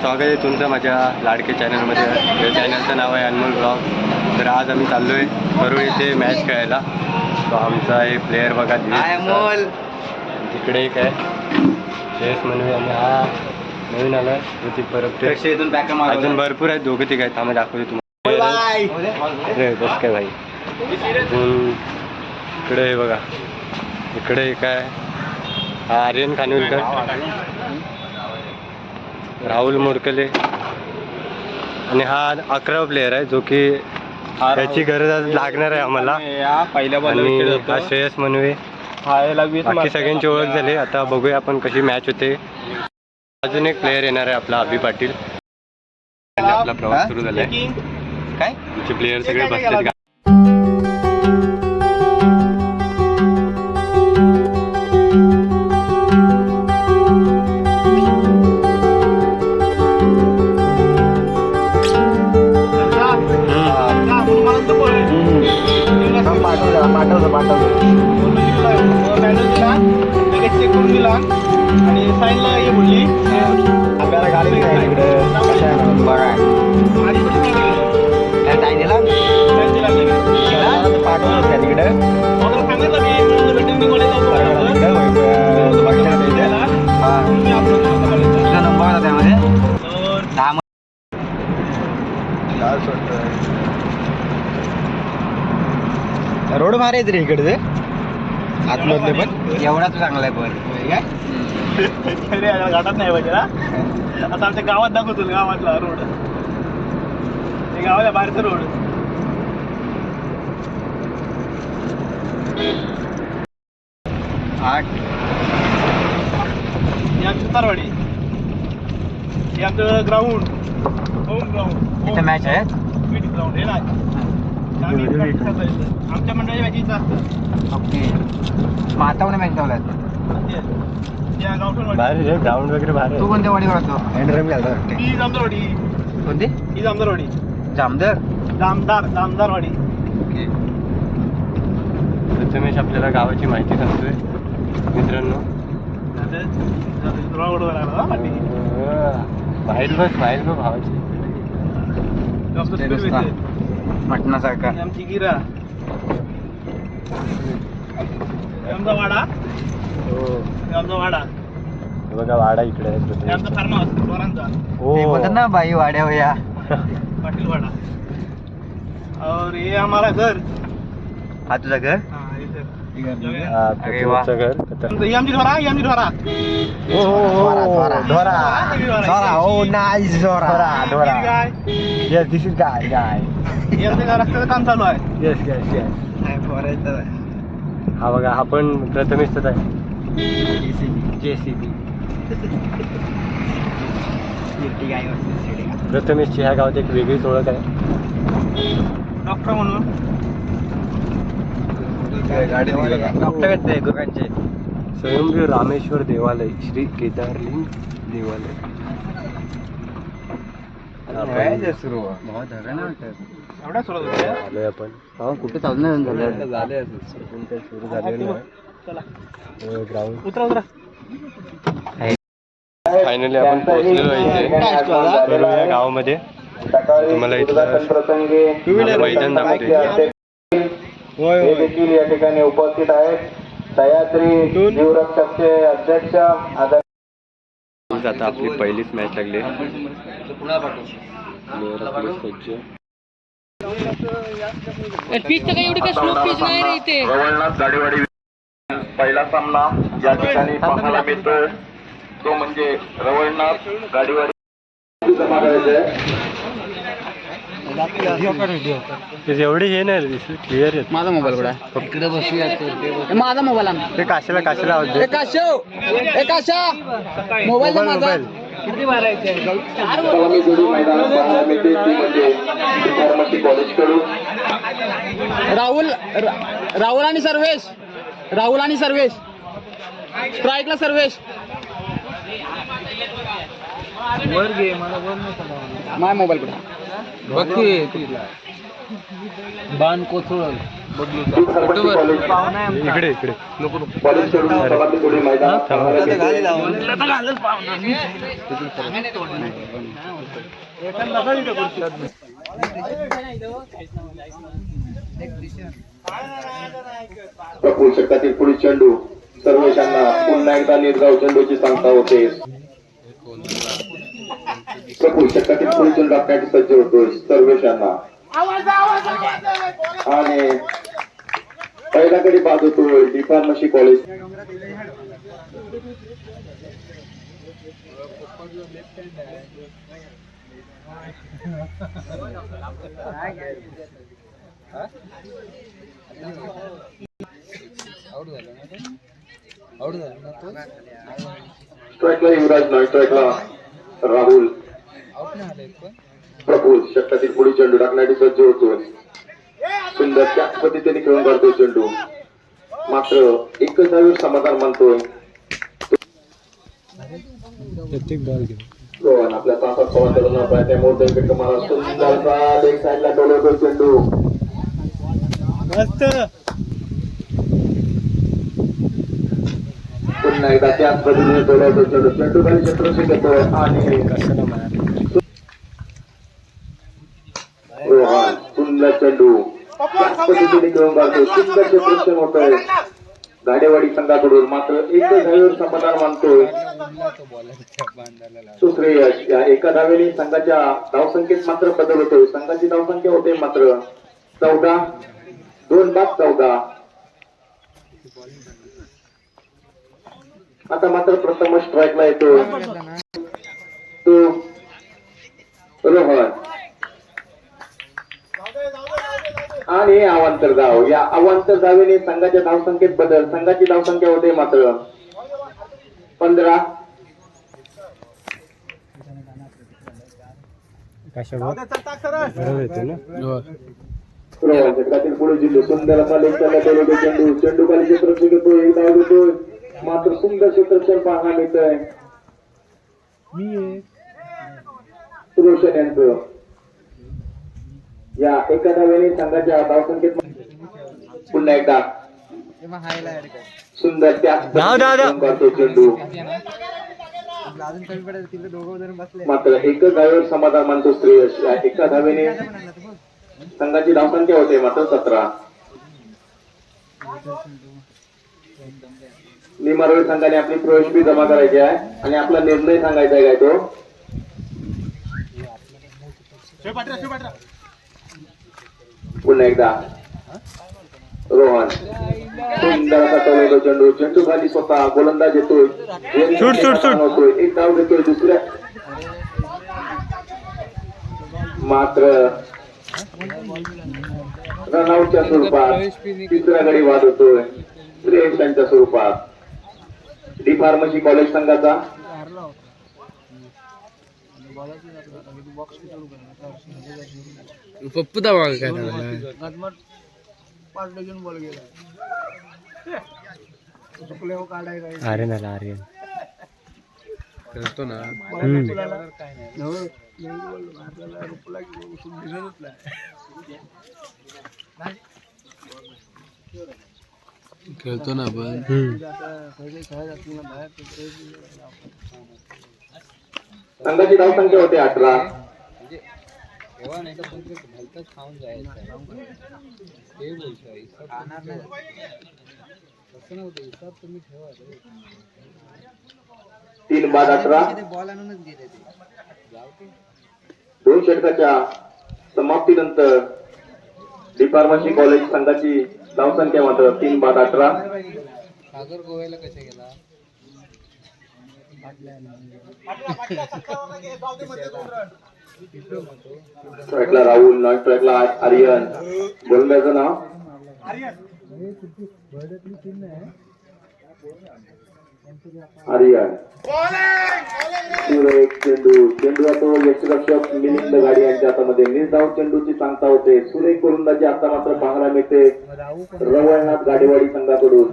स्वागत आहे तुमचं माझ्या लाडके चॅनलमध्ये. या चॅनलचं नाव आहे अनमोल ब्लॉग. तर आज आम्ही चाललो आहे करू इथे मॅच खेळायला. तो आमचा आहे प्लेअर बघा दिनेश तिकडे एक आहे. जयस मनवे आणि हा नवीन आला ऋतिक परब अजून भरपूर आहेत. दोघं तिघ आहेत. आम्ही दाखवतो तुम्हाला. बस काय भाई. अजून इकडे बघा. इकडे एक आहे. हा आर्यन खानविलकर. राहुल मोरकले आणि हा अकरा प्लेअर आहे जो की त्याची गरज आज लागणार आहे आम्हाला. पहिल्या आणि हा श्रेयस मनवे बाकी सगळ्यांची ओळख झाली. आता बघूया आपण कशी मॅच होते. अजून एक प्लेअर येणार आहे आपला अभि पाटील. आपला प्रवास सुरू झालाय. काय? आमचे प्लेअर सगळे बसलेत गा- पाठवलं पाठवलं पाठवलं आणि साईनला हे बोलली आपल्याला गाडी आहेत रे इकडे आतमधले पण. एवढाच चांगला आहे पण. अरे घाटात नाही पाहिजे ना? आता आमच्या गावात दाखवतो गावातला रोड. हे गावाच्या बाहेरचा रोड. आठ. ही आमची सुतारवाडी हे आमचं ग्राउंड होम ग्राउंड इथे मॅच आहे? ग्राउंड हे नाही. आम्ही करतो. आमच्या मंडळी असतं ओके. मातावणे मॅच लावलाय ते- त्या गावठणवाडी भारी रे ग्राउंड वगैरे भारी तू. कोणत्या एंड्रम घालतो ही जामदारवाडी. कोणती? ही जामदारवाडी. जामदर? जामदार जामदारवाडी. ओके. प्रथमेश आपल्याला गावाची माहिती सांगतोय मित्रांनो. बाहेर बस बाहेर बस भावाची. जास्त speed. मटणासारखा. ही आमची गिरा. हे आमचा वाडा. हो. हे आमचा वाडा. हे बघा वाडा इकडे आहे हे. आमचा फार्म हाऊस पोरांचा हो. ते बोलतात ना बाई वाड्या होया. पाटील वाडा. और ये हमारा घर. हा तुझं घर? काम चालू आहे. हा बघा हा पण प्रथमेशच आहे. जेसीबी प्रथमेशची ह्या गावात एक वेगळीच ओळख आहे. डॉक्टर म्हणून. गुरांचे स्वयंभू रामेश्वर देवालय श्री केदारलिंग देवालय सुरू आलोय आपण हो कुठे चालणं झालं सुरू ग्राउंड उतरा उतरा फायनली आपण पोहोचलेलो इथे गावामध्ये तुम्हाला इथलं मैदान दाखवते हे देखील या ठिकाणी उपस्थित आहेत. सह्याद्री जीवरक्षकचे अध्यक्ष आदरणीय आता आपली पहिलीच मॅच लागली. Player आपले सज्ज. पीच तर काही एवढी काही स्लो पीच नाही रे इथे. रवळनाथ गाडीवाडी पहिला सामना या ठिकाणी पाहायला मिळतोय. तो म्हणजे रवळनाथ गाडीवाडी एवढे हे नाही क्लिअर आहेत माझा मोबाईल कुठे इकडे बसूया माझा मोबाईल आण. ते काशीला काशीला आवाज दे. एका शो एका मोबाईल मोबाईल मोबाईल सलामी जोडी मैदान पाहायला मिळते ती म्हणजे फार्मसी कॉलेजकडून राहुल राहुल आणि सर्वेश. राहुल आणि सर्वेश. स्ट्राईकला सर्वेश. माझा मोबाईल कुठे बघ बाण कॉलेज इकडे षटकातील पुढील चेंडू. सर्वेशांना पुन्हा एकदा निर्गाव चेंडूची सांगता होते. षटकातील पुढील चेंडू टाकण्याची सज्ज होतोय सर्वेशांना आणि पहिल्याकडे बाद होतोय डी फार्मसी कॉलेज. स्ट्राईकला युवराज नाही स्ट्राईकला राहुल. षटकातील पुढील चेंडू टाकण्यासाठी सज्ज होतोय. सुंदर त्याच पद्धतीने खेळून काढतोय चेंडू. मात्र एकच धावीवर समाधान मानतोय. आपल्या तासात करून सुंदरचा लेग साईडला डोलवतोय चेंडू. पुन्हा एकदा त्याच पद्धतीने चेंडू. चेंडू खाली क्षेत्र आणि कशाला मार रोहन सुंदर चेंडू त्याच पद्धतीने खेळून सुंदर होतोय गाडेवाडी संघाकडून मात्र एकच धावीवर समाधान मानतोय. दुसरे यश या एका धावेने संघाच्या धावसंख्येत मात्र बदल होतोय. संघाची धावसंख्या होते मात्र चौदा दोन बाद चौदा. आता मात्र प्रथम स्ट्राईकला येतोय. अवांतर धाव या अवांतर धावेने संघाच्या धावसंख्येत बदल. संघाची धावसंख्या होते मात्र पंधरा. षटकातील पुढे जिल्हे सुंदर चेंडू. चेंडू खाली एक धाव मात्र सुंदर पाहायला सुरोशन यांचं. या एका धावेने संघाच्या धावसंख्येत पुन्हा एकदा. सुंदर. करतो चेंडू. मात्र एकच धावेवर समाधान मानतो श्रेयस. या एका धावेने संघाची धावसंख्या होते मात्र सतरा. निमारोळी संघाने आपली प्रवेश फी जमा करायची आहे आणि आपला निर्णय सांगायचा आहे काय तो? पुन्हा एकदा. रोहन सुंदर असा टोलेलो चेंडू. चेंडू खाली स्वतः गोलंदाज येतोय. एक धाव घेतोय दुसऱ्या. मात्र रनआउटच्या स्वरूपात तिसऱ्या गडी वाद होतोय. स्वरूपात. डी फार्मसी कॉलेज संघाचा. पप्पू दावा काय पाच डझन बॉल गेला. चुकले हो काढाय काय अरे ना आर्यन करतो ना. हम्म. आपल्याला रुपला दिसतच नाही खेळतो ना आपण. हम्म. पहिले खेळत असतील तर ते तीन बाद अठरा. दोन षटकाच्या समाप्तीनंतर डी फार्मसी कॉलेज संघाची धावसंख्या मात्र तीन बाद अठरा. सागर गोव्याला कसे गेला? स्ट्राईकला राहुल नॉन स्ट्राईकला आर्यन. गोलंदाजचं नाव? आर्यन. सुरेख चेंडू. चेंडू जातो यशरक्षक मिलिंद गाडी यांच्या हातामध्ये. निर्धाव चेंडूची सांगता होते. सुरेख गोलंदाजी आता मात्र पाहायला मिळते. रवळनाथ गाडीवाडी संघाकडून.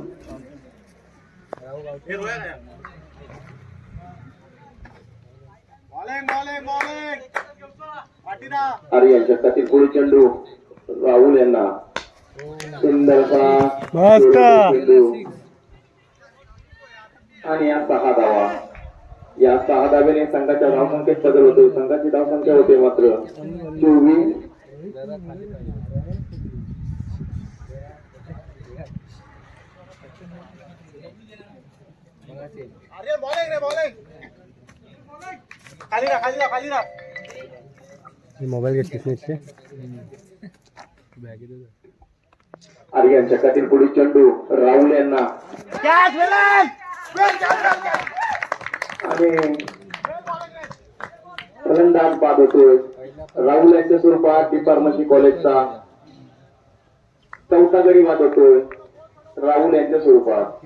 आर्यन षटकातील पुढील चेंडू. राहुल यांना. सुंदरसा. चेंडू. आणि या सहा धावा. या सहा धावेने संघाच्या धावसंख्येत बदल होतो. संघाची धावसंख्या होते मात्र चोवीस. अरे बॉलिंग रे बॉलिंग खाली राहा खाली खाली मोबाईल घेतलीस आर्यन चक्रातील पुढील चेंडू राहुल यांना. आणि फलंदाज बाद होतोय राहुल यांच्या स्वरूपात डी फार्मसी कॉलेजचा चौथा गडी बाद होतोय राहुल यांच्या स्वरूपात.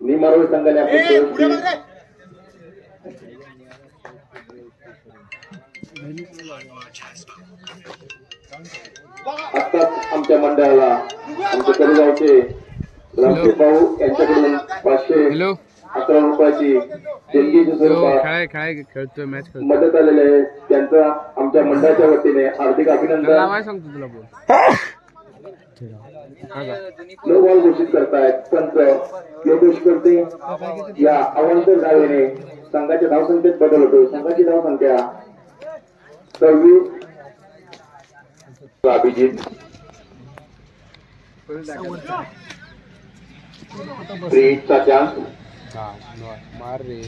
पुढे बघ रे. आत्ताच आमच्या मंडळाला आमच्या कडेगावचे रामदेव भाऊ यांच्याकडून पाचशे अकरा रुपयाची खेळतोय मॅच खेळतोय. मदत आलेले आहे. त्यांचं आमच्या मंडळाच्या वतीने हार्दिक अभिनंदन. सांगतो तुला बोल. नो बॉल घोषित करतायत पंच योगेश करते. या अवांतर धावेने संघाच्या धावसंख्येत बदल होतो. संघाची धावसंख्या सव्वीस अभिजित. ब्रीडचा चान्स मार रे.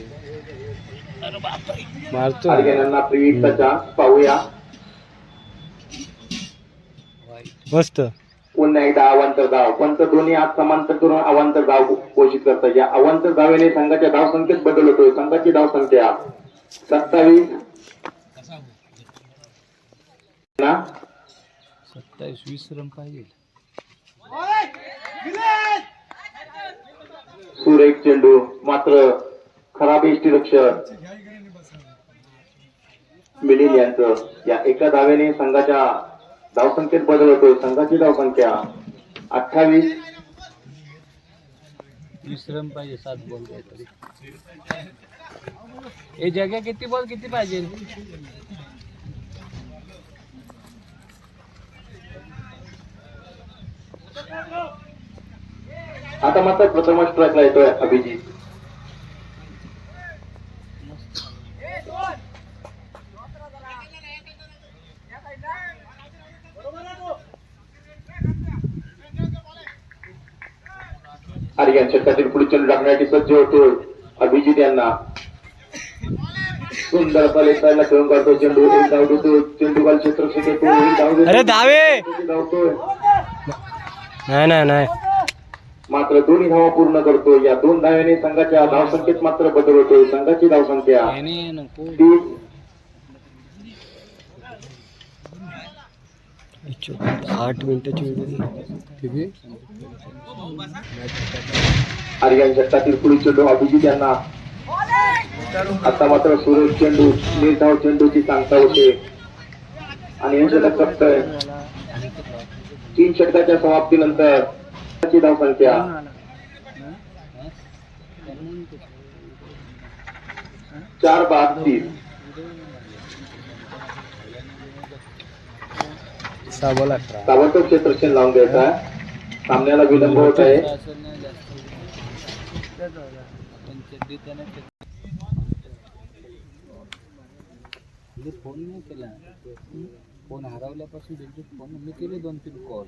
मारतो पाहूया. मस्त. पुन्हा एकदा अवांतर धाव पंच दोन्ही आज समांतर करून अवांतर धाव घोषित करतात. या अवांतर धावेने संघाच्या धावसंख्येत बदल होतोय. संघाची धावसंख्या सत्तावीस. ना? सत्तावीस वीस रन पाहिजे. सुरेख चेंडू मात्र खराब यष्टीरक्षक मिलिंद यांचं. या एका धावेने संघाच्या धावसंख्येत बदल होतोय. संघाची धावसंख्या अठ्ठावीस. वीस रन पाहिजे सात बॉल हे जग्या किती बॉल किती पाहिजे? आता मात्र प्रथम स्ट्राईकला येतोय अभिजित. आर्यन पुढील चेंडू टाकण्यासाठी सज्ज होतोय अभिजित यांना सुंदर पाले साईडला खेळून काढतो. चेंडू एक धाव देतो. चेंडू काल क्षेत्रक्षक येतो एक धाव देतो. अरे धावे! धावतोय. नाही नाही नाही. मात्र दोन्ही धावा पूर्ण करतो या दोन धाव्याने संघाच्या धावसंख्येत मात्र बदल होतोय. संघाची धावसंख्या आठ मिनिटाची किती आर्यन षटकातील पुढील चेंडू अभिजित यांना. आता मात्र सुरेश चेंडू निर्धाव चेंडूची सांगता होते. आणि हे षटक तीन षटकाच्या समाप्तीनंतर धावसंख्या चार बाद बॉल अठरा ताबडतोब क्षेत्रक्षण लावून द्यायचा आहे. सामन्याला विलंब होत आहे. फोन नाही केला. फोन हरवल्यापासून त्यांचे फोन मी केले दोन तीन कॉल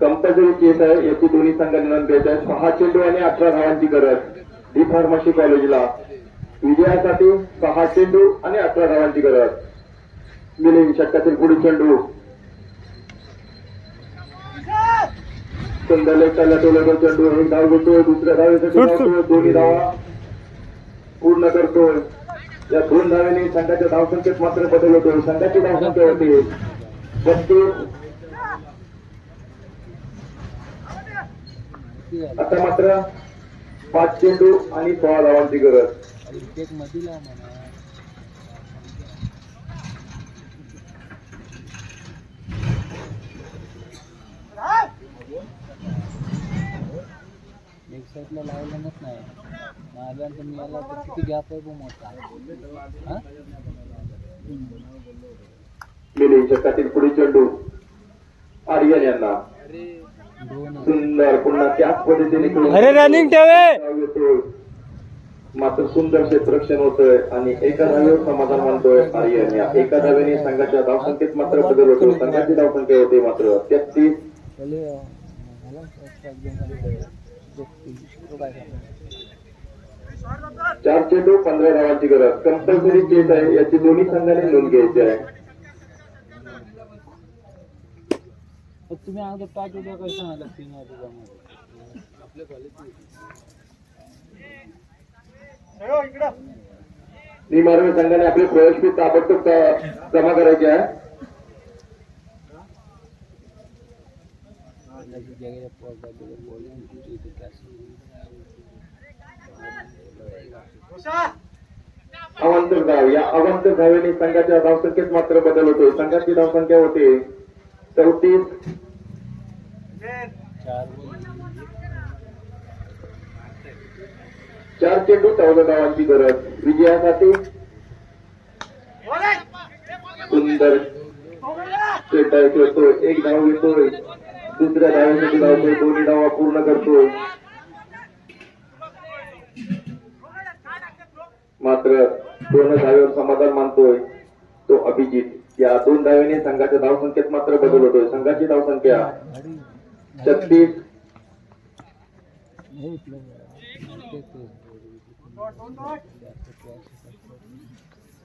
कंपल्सरी केस आहे. याची दोन्ही संघांनी नोंद घ्यायची आहे. सहा चेंडू आणि अठरा धावांची गरज. डी फार्मसी कॉलेजला. विजयासाठी सहा चेंडू आणि अठरा धावांची गरज. मिलिंद षटकातील पुढील चेंडू. टोलेवर चेंडू. एक धाव घेतोय दुसऱ्या धावेसाठी दोन्ही धावा. पूर्ण करतोय. या दोन धावेने संघाच्या धावसंख्येत मात्र बदल होतोय. संघाची धावसंख्या होती बत्तीस आता मात्र पाच चेंडू आणि सोळा धावांची गरज. साईडला लावलेलंच नाही. माझ्यानंतर मी आला तर किती गॅप आहे मोठा. हा? मिली षटकातील पुढील चेंडू. आर्यन यांना. दोन सुंदर पुन्हा त्याच पद्धतीने खेळून अरे रनिंग ठेवे. मात्र सुंदर क्षेत्ररक्षण होतोय आणि एका धावेवर समाधान मानतोय आर्यन या एका धावेने संघाच्या धावसंख्येत मात्र बदल होतो. संघाची धावसंख्या होते मात्र तेहतीस चार चेंडू पंधरा धावांची गरज. कंपल्सरी चेस आहे. याची दोन्ही संघाने नोंद घ्यायची आहे. तुम्ही अगोदर पाच उद्या कसं सांगायला तीन वाजता आपल्या कॉलेज निमार्ग संघाने आपले प्रवेश ताबडतोब जमा करायचे आहे. अवांतर धाव या अवांतर धावेने संघाच्या धावसंख्येत मात्र बदल होतो संघाची धावसंख्या होते चौतीस. चार चेंडू चौदा धावांची गरज. विजयासाठी सुंदर चेंडा एक धाव घेतोय. दुसऱ्या धावेसाठी धावतोय. दोन्ही धावा पूर्ण करतोय. मात्र पूर्ण धावेवर समाधान मानतोय तो अभिजित. या दोन धावेने संघाच्या धावसंख्येत मात्र बदल होतोय. संघाची धावसंख्या छत्तीस.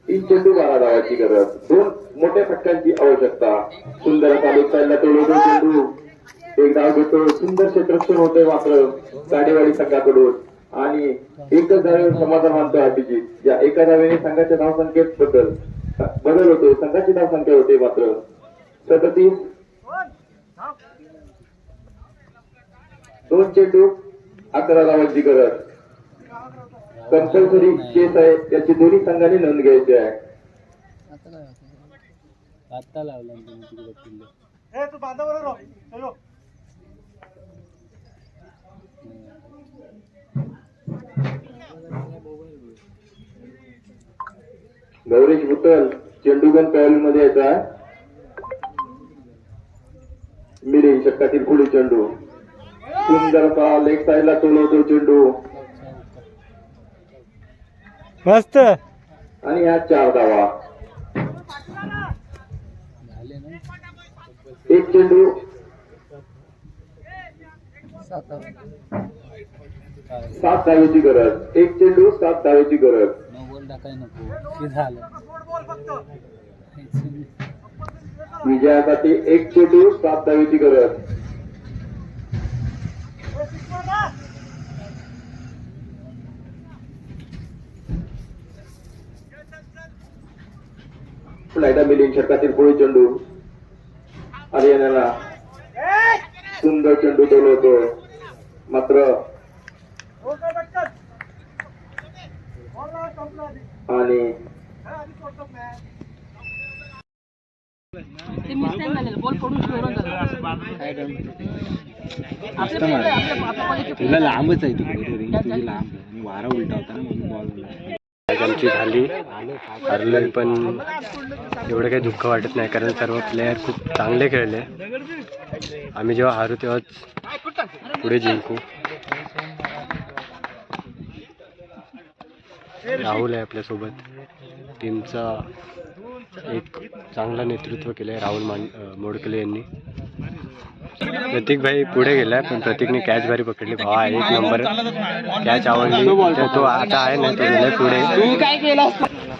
तीन चेंडू बारा धावायची गरज. दोन मोठ्या फटक्यांची आवश्यकता. सुंदर चालू साईडला तो लोटो चेंडू. एक धाव घेतो. सुंदर क्षेत्रक्षण होते मात्र साडेवाडी संघाकडून. आणि एकच धावेवर समाधान मानतो अभिजित या एका धावेने संघाच्या धावसंख्येत बदल. बदल होतो. संघाची धावसंख्या होते मात्र. सदतीस. दोन चेंडू अकरा धावांची गरज. कंपल्सरी केस आहे? त्याची दोन्ही संघाने नोंद घ्यायची आहे. आता लावला गौरीश भुतल चेंडूगण पॅवलमध्ये यायचा आहे. मिरी षटकातील पुढे चेंडू. सुंदर लेग साईडला चोलवतो चेंडू. मस्त. आणि ह्या चार धावा. एक चेंडू. सात धावेची गरज. एक चेंडू सात धावेची गरज. विजयासाठी एक चेंडू सात धावेची गरज. पुन्हा एकदा मिलिंग षटकातील पुढे चेंडू हरियाणाला सुंदर चेंडू डोलवतोय मात्र आणि ते मिस नाही झालेलं बॉल पडून स्कोर झाला काय डन आपल्या आपल्या आपल्या कॉलेजचे तुला लांबच आहे तिकडे ते रिंग तुझी लांब आहे आणि वारा उलटा होता ना म्हणून बॉल मॅच आमची झाली. हरलोय पण एवढं काही दुःख वाटत नाही कारण सर्व प्लेयर खूप चांगले खेळले. आम्ही जेव्हा हारू तेव्हाच पुढे जिंकू. राहुल आहे आपल्यासोबत. टीमचा एक चांगला नेतृत्व केलं आहे राहुल मान मोडकले यांनी. प्रतीक भाई पुढे गेलाय पण प्रतीकने कॅच भारी पकडली. भावा एक नंबर कॅच आवडली. तर तो आता आहे ना तो गेलाय पुढे.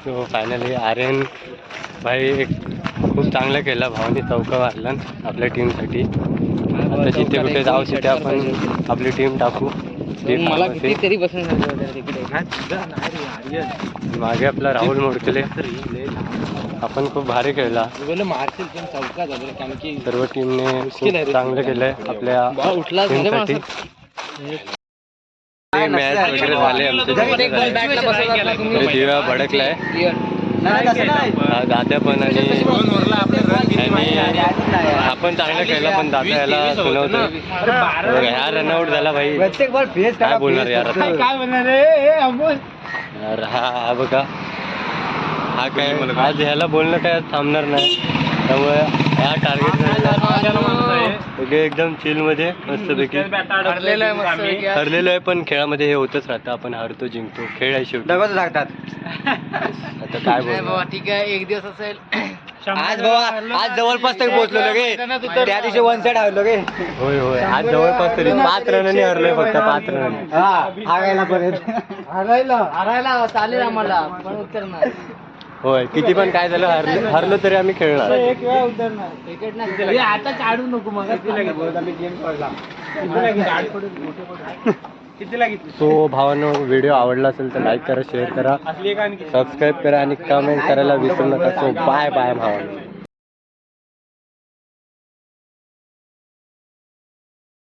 सो फायनली आर्यन भाई एक खूप चांगलं केलं. भावानी चौका मारला आपल्या टीमसाठी आता जिथे कुठे जाऊ तिथे आपण आपली टीम टाकू. ते मला फार्मसी. किती तरी बसून तिकडे. मागे आपला राहुल मोडकले. आपण खूप भारी खेळला. सर्व टीमने खूप. चांगलं केलंय आपल्या बॉल उठला झाले टीमसाठी मॅच वगैरे झाले आमचे. दिव्या भडकलाय. दात्या पण आणि आणि आपण चांगलं खेळला पण दादा याला सुनावतो ह्या रनआउट झाला भाई. काय बोलणार यार? हा हा बघा. हा काय आज ह्याला बोलणं काय थांबणार नाही. त्यामुळे ह्या टार्गेट एकदम चिलमध्ये मस्तपैकी. हरलेलं आहे पण खेळामध्ये हे होतच राहतं. आपण हरतो जिंकतो खेळ आहे शेवटी. आता काय बोलणार? ठीक आहे एक दिवस असेल. आज बाबा आज जवळपास तक पोहोचलो लगे त्या दिवशी वन साइड आलो लगे होय होय. आज जवळपास तरी पाच रनांनी हरलोय फक्त पाच रन हागायला पर्यंत हरायला हरायला. चालेल आम्हाला. पण उत्तर नाही होय किती पण काय झालं हरलो हरलो तरी आम्ही खेळणार. एक वेळा उतरणार. क्रिकेट नाही आता काढू नको मग सो भावांनो व्हिडिओ आवडला असेल तर लाईक करा शेअर करा. सबस्क्राईब करा आणि कमेंट करायला विसरू नका. सो बाय बाय भावांनो.